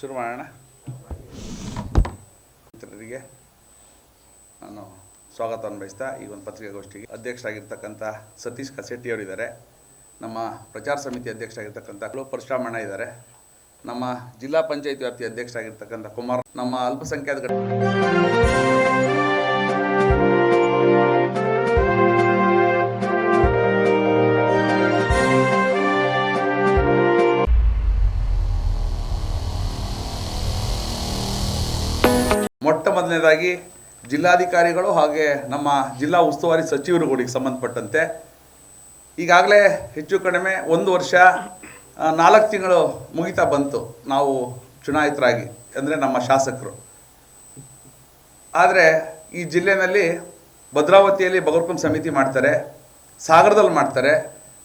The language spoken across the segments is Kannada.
ಶುರು ಮಾಡೋಣ ನಾನು ಸ್ವಾಗತವನ್ನು ಬಯಸ್ತಾ ಈ ಒಂದು ಪತ್ರಿಕಾಗೋಷ್ಠಿಗೆ ಅಧ್ಯಕ್ಷರಾಗಿರ್ತಕ್ಕಂಥ ಸತೀಶ್ ಕಸೆಟ್ಟಿಯವರಿದ್ದಾರೆ. ನಮ್ಮ ಪ್ರಚಾರ ಸಮಿತಿ ಅಧ್ಯಕ್ಷರಾಗಿರ್ತಕ್ಕಂಥ ಕುಲು ಪರಶುರಾಮಣ್ಣ ಇದ್ದಾರೆ. ನಮ್ಮ ಜಿಲ್ಲಾ ಪಂಚಾಯತ್ ವ್ಯಾಪ್ತಿ ಅಧ್ಯಕ್ಷರಾಗಿರ್ತಕ್ಕಂಥ ಕುಮಾರ್, ನಮ್ಮ ಅಲ್ಪಸಂಖ್ಯಾತ ಮೊದಲನೇದಾಗಿ ಜಿಲ್ಲಾಧಿಕಾರಿಗಳು ಹಾಗೆ ನಮ್ಮ ಜಿಲ್ಲಾ ಉಸ್ತುವಾರಿ ಸಚಿವರುಗಳಿಗೆ ಸಂಬಂಧಪಟ್ಟಂತೆ ಈಗಾಗಲೇ ಹೆಚ್ಚು ಕಡಿಮೆ ಒಂದು ವರ್ಷ ನಾಲ್ಕು ತಿಂಗಳು ಮುಗಿತಾ ಬಂತು ನಾವು ಚುನಾಯಿತರಾಗಿ, ಅಂದರೆ ನಮ್ಮ ಶಾಸಕರು. ಆದರೆ ಈ ಜಿಲ್ಲೆಯಲ್ಲಿ ಭದ್ರಾವತಿಯಲ್ಲಿ ಬಗರ್ಕುಂ ಸಮಿತಿ ಮಾಡ್ತಾರೆ, ಸಾಗರದಲ್ಲಿ ಮಾಡ್ತಾರೆ,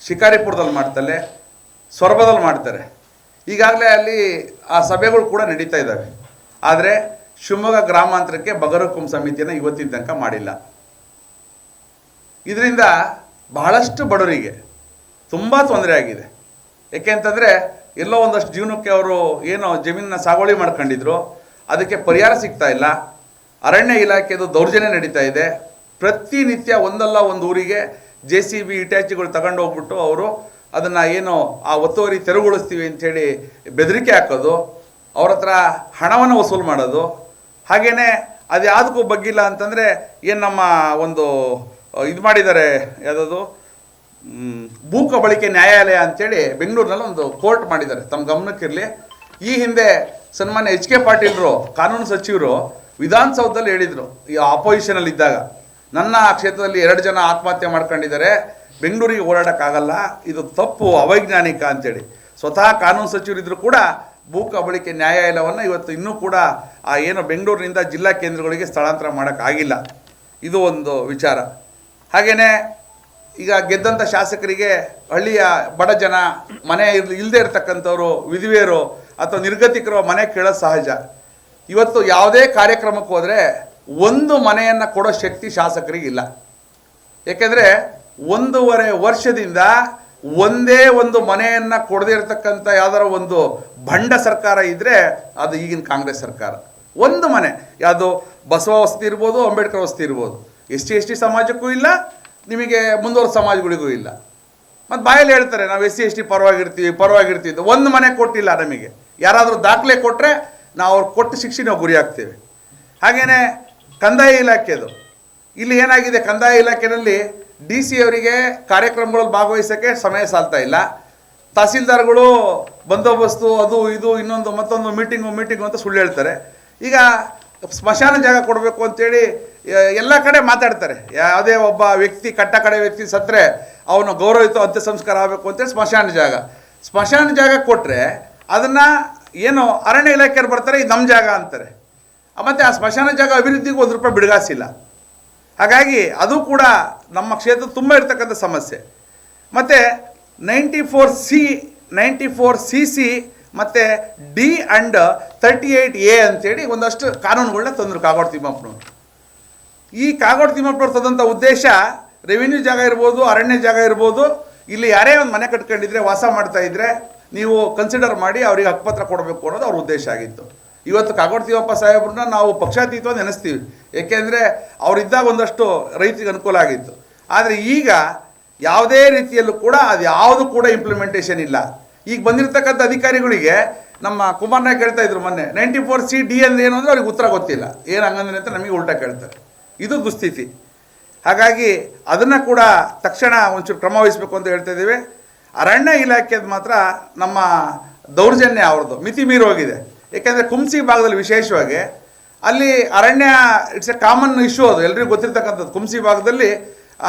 ಶಿಕಾರಿಪುರದಲ್ಲಿ ಮಾಡ್ತಾರೆ, ಸೊರಬದಲ್ಲಿ ಮಾಡ್ತಾರೆ. ಈಗಾಗಲೇ ಅಲ್ಲಿ ಆ ಸಭೆಗಳು ಕೂಡ ನಡೀತಾ ಇದ್ದಾವೆ. ಆದರೆ ಶಿವಮೊಗ್ಗ ಗ್ರಾಮಾಂತರಕ್ಕೆ ಬಗರಕುಂ ಸಮಿತಿಯನ್ನು ಇವತ್ತಿನ ತನಕ ಮಾಡಿಲ್ಲ. ಇದರಿಂದ ಬಹಳಷ್ಟು ಬಡವರಿಗೆ ತುಂಬ ತೊಂದರೆ ಆಗಿದೆ. ಯಾಕೆಂತಂದರೆ ಎಲ್ಲೋ ಒಂದಷ್ಟು ಜೀವನಕ್ಕೆ ಅವರು ಏನು ಜಮೀನನ್ನ ಸಾಗುವಳಿ ಮಾಡ್ಕೊಂಡಿದ್ರು, ಅದಕ್ಕೆ ಪರಿಹಾರ ಸಿಗ್ತಾ ಇಲ್ಲ. ಅರಣ್ಯ ಇಲಾಖೆದು ದೌರ್ಜನ್ಯ ನಡೀತಾ ಇದೆ. ಪ್ರತಿನಿತ್ಯ ಒಂದಲ್ಲ ಒಂದು ಊರಿಗೆ ಜೆ ಸಿ ಬಿ ಇಟ್ಯಾಚಿಗಳು ತಗೊಂಡು ಹೋಗ್ಬಿಟ್ಟು ಅವರು ಅದನ್ನು ಏನು ಆ ಒತ್ತುವರಿ ತೆರವುಗೊಳಿಸ್ತೀವಿ ಅಂಥೇಳಿ ಬೆದರಿಕೆ ಹಾಕೋದು, ಅವ್ರ ಹತ್ರ ಹಣವನ್ನು ವಸೂಲು ಮಾಡೋದು ಹಾಗೆಯೇ ಅದು ಯಾವುದಕ್ಕೂ ಬಗ್ಗಿಲ್ಲ ಅಂತಂದರೆ ಏನು ನಮ್ಮ ಒಂದು ಇದು ಮಾಡಿದ್ದಾರೆ, ಯಾವುದದು? ಭೂಕಬಳಿಕೆ ನ್ಯಾಯಾಲಯ ಅಂತೇಳಿ ಬೆಂಗಳೂರಿನಲ್ಲಿ ಒಂದು ಕೋರ್ಟ್ ಮಾಡಿದ್ದಾರೆ. ತಮ್ಮ ಗಮನಕ್ಕಿರಲಿ. ಈ ಹಿಂದೆ ಸನ್ಮಾನ್ಯ ಎಚ್ ಕೆ ಪಾಟೀಲ್ರು, ಕಾನೂನು ಸಚಿವರು ವಿಧಾನಸೌಧದಲ್ಲಿ ಹೇಳಿದರು, ಈ ಆಪೋಸಿಷನಲ್ಲಿ ಇದ್ದಾಗ. ನನ್ನ ಕ್ಷೇತ್ರದಲ್ಲಿ ಎರಡು ಜನ ಆತ್ಮಹತ್ಯೆ ಮಾಡ್ಕೊಂಡಿದ್ದಾರೆ. ಬೆಂಗಳೂರಿಗೆ ಓಡಾಡೋಕ್ಕಾಗಲ್ಲ ಇದು ತಪ್ಪು, ಅವೈಜ್ಞಾನಿಕ ಅಂತೇಳಿ. ಸ್ವತಃ ಕಾನೂನು ಸಚಿವರಿದ್ದರೂ ಕೂಡ ಭೂ ಕಬಳಿಕೆ ನ್ಯಾಯಾಲಯವನ್ನು ಇವತ್ತು ಇನ್ನೂ ಕೂಡ ಆ ಏನು ಬೆಂಗಳೂರಿನಿಂದ ಜಿಲ್ಲಾ ಕೇಂದ್ರಗಳಿಗೆ ಸ್ಥಳಾಂತರ ಮಾಡೋಕ್ಕಾಗಿಲ್ಲ. ಇದು ಒಂದು ವಿಚಾರ. ಹಾಗೆಯೇ ಈಗ ಗೆದ್ದಂಥ ಶಾಸಕರಿಗೆ ಹಳ್ಳಿಯ ಬಡ ಜನ, ಮನೆ ಇರ್ ಇಲ್ಲದೆ ಇರ್ತಕ್ಕಂಥವ್ರು, ವಿಧವೆಯರು ಅಥವಾ ನಿರ್ಗತಿಕರು ಮನೆ ಕೇಳೋದು ಸಹಜ. ಇವತ್ತು ಯಾವುದೇ ಕಾರ್ಯಕ್ರಮಕ್ಕೆ ಹೋದರೆ ಒಂದು ಮನೆಯನ್ನು ಕೊಡೋ ಶಕ್ತಿ ಶಾಸಕರಿಗೆ ಇಲ್ಲ ಏಕೆಂದರೆ ಒಂದೂವರೆ ವರ್ಷದಿಂದ ಒಂದೇ ಒಂದು ಮನೆಯನ್ನು ಕೊಡದೇ ಇರತಕ್ಕಂಥ ಯಾವ್ದಾರ ಒಂದು ಭಂಡ ಸರ್ಕಾರ ಇದ್ದರೆ ಅದು ಈಗಿನ ಕಾಂಗ್ರೆಸ್ ಸರ್ಕಾರ. ಒಂದು ಮನೆ, ಯಾವುದು ಬಸವ ವಸತಿ ಇರ್ಬೋದು, ಅಂಬೇಡ್ಕರ್ ವಸತಿ ಇರ್ಬೋದು. ಎಸ್ ಟಿ ಎಸ್ ಟಿ ಸಮಾಜಕ್ಕೂ ಇಲ್ಲ, ನಿಮಗೆ ಮುಂದುವರೆದ ಸಮಾಜಗಳಿಗೂ ಇಲ್ಲ. ಮತ್ತು ಬಾಯಲ್ಲಿ ಹೇಳ್ತಾರೆ, ನಾವು ಎಸ್ ಸಿ ಎಸ್ ಟಿ ಪರವಾಗಿರ್ತೀವಿ ಪರವಾಗಿರ್ತೀವಿ ಒಂದು ಮನೆ ಕೊಟ್ಟಿಲ್ಲ ನಮಗೆ. ಯಾರಾದರೂ ದಾಖಲೆ ಕೊಟ್ಟರೆ ನಾವು ಅವ್ರು ಕೊಟ್ಟು ಶಿಕ್ಷೆ ನಾವು ಗುರಿ ಆಗ್ತೇವೆ ಹಾಗೆಯೇ ಕಂದಾಯ ಇಲಾಖೆದು ಇಲ್ಲಿ ಏನಾಗಿದೆ, ಕಂದಾಯ ಇಲಾಖೆಯಲ್ಲಿ ಡಿ ಸಿ ಅವರಿಗೆ ಕಾರ್ಯಕ್ರಮಗಳಲ್ಲಿ ಭಾಗವಹಿಸೋಕ್ಕೆ ಸಮಯ ಸಾಲ್ತಾ ಇಲ್ಲ. ತಹಸೀಲ್ದಾರ್ಗಳು ಬಂದೋಬಸ್ತು, ಅದು ಇದು, ಇನ್ನೊಂದು, ಮತ್ತೊಂದು ಮೀಟಿಂಗು ಮೀಟಿಂಗು ಅಂತ ಸುಳ್ಳು ಹೇಳ್ತಾರೆ. ಈಗ ಸ್ಮಶಾನ ಜಾಗ ಕೊಡಬೇಕು ಅಂತೇಳಿ ಎಲ್ಲ ಕಡೆ ಮಾತಾಡ್ತಾರೆ. ಯಾವುದೇ ಒಬ್ಬ ವ್ಯಕ್ತಿ ಕಟ್ಟ ಕಡೆ ವ್ಯಕ್ತಿ ಸತ್ತರೆ ಅವನು ಗೌರವಿತ ಅಂತ್ಯ ಸಂಸ್ಕಾರ ಆಗಬೇಕು ಅಂತೇಳಿ ಸ್ಮಶಾನ ಜಾಗ. ಸ್ಮಶಾನ ಜಾಗ ಕೊಟ್ಟರೆ ಅದನ್ನು ಏನು ಅರಣ್ಯ ಇಲಾಖೆಯವ್ರು ಬರ್ತಾರೆ, ಇದು ನಮ್ಮ ಜಾಗ ಅಂತಾರೆ. ಮತ್ತು ಆ ಸ್ಮಶಾನ ಜಾಗ ಅಭಿವೃದ್ಧಿಗೆ ಒಂದು ರೂಪಾಯಿ ಬಿಡುಗಾಸಿಲ್ಲ. ಹಾಗಾಗಿ ಅದು ಕೂಡ ನಮ್ಮ ಕ್ಷೇತ್ರ ತುಂಬ ಇರ್ತಕ್ಕಂಥ ಸಮಸ್ಯೆ. ಮತ್ತು ninety four C ninety four C C ಮತ್ತು D and thirty eight A ಅಂತೇಳಿ ಒಂದಷ್ಟು ಕಾನೂನುಗಳನ್ನ ತಂದರು ಕಾಗೋಡು ತಿಮ್ಮಪ್ಪನವರು ಈ ಕಾಗೋಡು ತಿಮ್ಮಪ್ಪನವ್ರು ತಂದಂಥ ಉದ್ದೇಶ ರೆವಿನ್ಯೂ ಜಾಗ ಇರ್ಬೋದು, ಅರಣ್ಯ ಜಾಗ ಇರ್ಬೋದು, ಇಲ್ಲಿ ಯಾರೇ ಒಂದು ಮನೆ ಕಟ್ಕೊಂಡಿದ್ರೆ ವಾಸ ಮಾಡ್ತಾ ಇದ್ರೆ ನೀವು ಕನ್ಸಿಡರ್ ಮಾಡಿ ಅವರಿಗೆ ಹಕ್ಕುಪತ್ರ ಕೊಡಬೇಕು ಅನ್ನೋದು ಅವ್ರ ಉದ್ದೇಶ ಆಗಿತ್ತು. ಇವತ್ತು ಕಾಗೋಡ್ತೀವಪ್ಪ ಸಾಹೇಬ್ರನ್ನ ನಾವು ಪಕ್ಷಾತೀತ ನೆನೆಸ್ತೀವಿ. ಏಕೆಂದರೆ ಅವರಿದ್ದಾಗ ಒಂದಷ್ಟು ರೈತರಿಗೆ ಅನುಕೂಲ ಆಗಿತ್ತು. ಆದರೆ ಈಗ ಯಾವುದೇ ರೀತಿಯಲ್ಲೂ ಕೂಡ ಅದು ಯಾವುದು ಕೂಡ ಇಂಪ್ಲಿಮೆಂಟೇಷನ್ ಇಲ್ಲ. ಈಗ ಬಂದಿರತಕ್ಕಂಥ ಅಧಿಕಾರಿಗಳಿಗೆ ನಮ್ಮ ಕುಮಾರ್ ನಾಯ್ಕ ಹೇಳ್ತಾ ಇದ್ರು ಮೊನ್ನೆ ನೈಂಟಿ ಫೋರ್ ಸಿ ಡಿ ಅಂದ್ರೆ ಏನು ಅಂದರೆ ಅವ್ರಿಗೆ ಉತ್ತರ ಗೊತ್ತಿಲ್ಲ. ಏನು ಹಂಗಂದ್ರೆ ಅಂತ ನಮಗೆ ಉಲ್ಟಾ ಕೇಳ್ತಾರೆ. ಇದು ದುಸ್ಥಿತಿ. ಹಾಗಾಗಿ ಅದನ್ನು ಕೂಡ ತಕ್ಷಣ ಒಂಚೂರು ಕ್ರಮ ವಹಿಸಬೇಕು ಅಂತ ಹೇಳ್ತಾ ಇದ್ದೀವಿ. ಅರಣ್ಯ ಇಲಾಖೆದು ಮಾತ್ರ ನಮ್ಮ ದೌರ್ಜನ್ಯ ಅವ್ರದ್ದು. ಮಿತಿ ಮೀರಿ ಹೋಗಿದೆ. ಏಕೆಂದರೆ ಕುಂಸಿ ಭಾಗದಲ್ಲಿ ವಿಶೇಷವಾಗಿ ಅಲ್ಲಿ ಅರಣ್ಯ ಇಟ್ಸ್ ಎ ಕಾಮನ್ ಇಶ್ಯೂ ಅದು, ಎಲ್ರಿಗೂ ಗೊತ್ತಿರ್ತಕ್ಕಂಥದ್ದು. ಕುಂಸಿ ಭಾಗದಲ್ಲಿ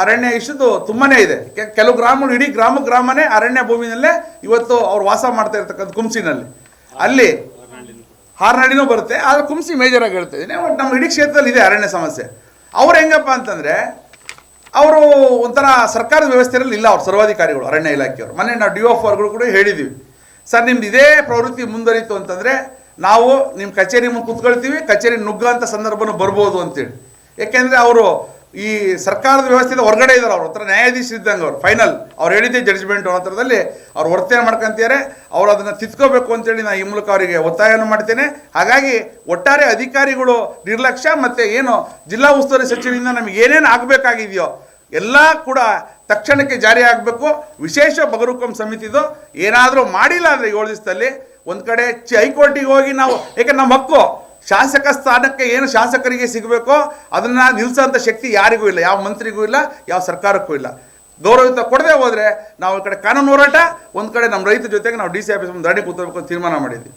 ಅರಣ್ಯ ಇಶ್ಯೂದು ತುಂಬಾ ಇದೆ. ಕೆಲವು ಗ್ರಾಮಗಳು, ಇಡೀ ಗ್ರಾಮ ಗ್ರಾಮನೇ ಅರಣ್ಯ ಭೂಮಿನಲ್ಲೇ ಇವತ್ತು ಅವ್ರು ವಾಸ ಮಾಡ್ತಾ ಇರ್ತಕ್ಕಂಥ ಕುಂಸಿನಲ್ಲಿ. ಅಲ್ಲಿ ಹಾರ್ನಾಡಿನೂ ಬರುತ್ತೆ, ಆದರೆ ಕುಂಸಿ ಮೇಜರ್ ಆಗಿ ಹೇಳ್ತಾ ಇದ್ದೀನಿ. ಬಟ್ ನಮ್ಮ ಇಡೀ ಕ್ಷೇತ್ರದಲ್ಲಿ ಇದೆ ಅರಣ್ಯ ಸಮಸ್ಯೆ. ಅವ್ರು ಹೆಂಗಪ್ಪ ಅಂತಂದರೆ, ಅವರು ಒಂಥರ ಸರ್ಕಾರದ ವ್ಯವಸ್ಥೆಯಲ್ಲಿ ಇಲ್ಲ ಅವ್ರು, ಸರ್ವಾಧಿಕಾರಿಗಳು, ಅರಣ್ಯ ಇಲಾಖೆಯವರು. ಮೊನ್ನೆ ನಾವು ಡಿ ಒ ಕೂಡ ಹೇಳಿದ್ದೀವಿ ಸರ್, ನಿಮ್ದು ಇದೇ ಪ್ರವೃತ್ತಿ ಮುಂದುವರಿತು ಅಂತಂದರೆ ನಾವು ನಿಮ್ಮ ಕಚೇರಿ ಮುಂದೆ ಕುತ್ಕೊಳ್ತೀವಿ, ಕಚೇರಿ ನುಗ್ಗಂಥ ಸಂದರ್ಭನೂ ಬರ್ಬೋದು ಅಂತೇಳಿ. ಏಕೆಂದರೆ ಅವರು ಈ ಸರ್ಕಾರದ ವ್ಯವಸ್ಥೆಯಿಂದ ಹೊರಗಡೆ ಇದ್ದಾರೆ, ಅವ್ರ ಹತ್ರ ನ್ಯಾಯಾಧೀಶ ಇದ್ದಂಗೆ ಅವ್ರು ಫೈನಲ್ ಅವ್ರು ಹೇಳಿದ್ದೆ ಜಡ್ಜ್ಮೆಂಟ್ ಅವ್ರ ಹತ್ರದಲ್ಲಿ, ಅವ್ರು ವರ್ತನೆ ಮಾಡ್ಕೊಂತಾರೆ ಅವ್ರು ಅದನ್ನು ತಿದ್ಕೋಬೇಕು ಅಂತೇಳಿ ನಾನು ಈ ಮೂಲಕ ಅವರಿಗೆ ಒತ್ತಾಯವನ್ನು ಮಾಡ್ತೇನೆ. ಹಾಗಾಗಿ ಒಟ್ಟಾರೆ ಅಧಿಕಾರಿಗಳು ನಿರ್ಲಕ್ಷ್ಯ ಮತ್ತು ಏನು ಜಿಲ್ಲಾ ಉಸ್ತುವಾರಿ ಸಚಿವರಿಂದ ನಮಗೆ ಏನೇನು ಆಗಬೇಕಾಗಿದೆಯೋ, ಎಲ್ಲ ಕೂಡ ತಕ್ಷಣಕ್ಕೆ ಜಾರಿ ಆಗಬೇಕು. ವಿಶೇಷ ಬಗರುಕಂ ಸಮಿತಿದು ಏನಾದರೂ ಮಾಡಿಲ್ಲ ಅಂದರೆ ಏಳು ದಿವಸದಲ್ಲಿ ಒಂದು ಕಡೆ ಹೈಕೋರ್ಟಿಗೆ ಹೋಗಿ ನಾವು ಏಕೆ ನಮ್ಮ ಹಕ್ಕು? ಶಾಸಕ ಸ್ಥಾನಕ್ಕೆ ಏನು ಶಾಸಕರಿಗೆ ಸಿಗಬೇಕೋ ಅದನ್ನು ನಿಲ್ಲಿಸೋಂಥ ಶಕ್ತಿ ಯಾರಿಗೂ ಇಲ್ಲ. ಯಾವ ಮಂತ್ರಿಗೂ ಇಲ್ಲ, ಯಾವ ಸರ್ಕಾರಕ್ಕೂ ಇಲ್ಲ. ಗೌರವಯುತ ಕೊಡದೆ ಹೋದರೆ ನಾವು ಈ ಕಡೆ ಕಾನೂನು ಹೋರಾಟ, ಒಂದು ಕಡೆ ನಮ್ಮ ರೈತರ ಜೊತೆಗೆ ನಾವು ಡಿ ಸಿ ಆಫೀಸ್ ದಾಡಿ ಕೂತ್ಕೋಬೇಕು ಅಂತ ತೀರ್ಮಾನ ಮಾಡಿದ್ವಿ.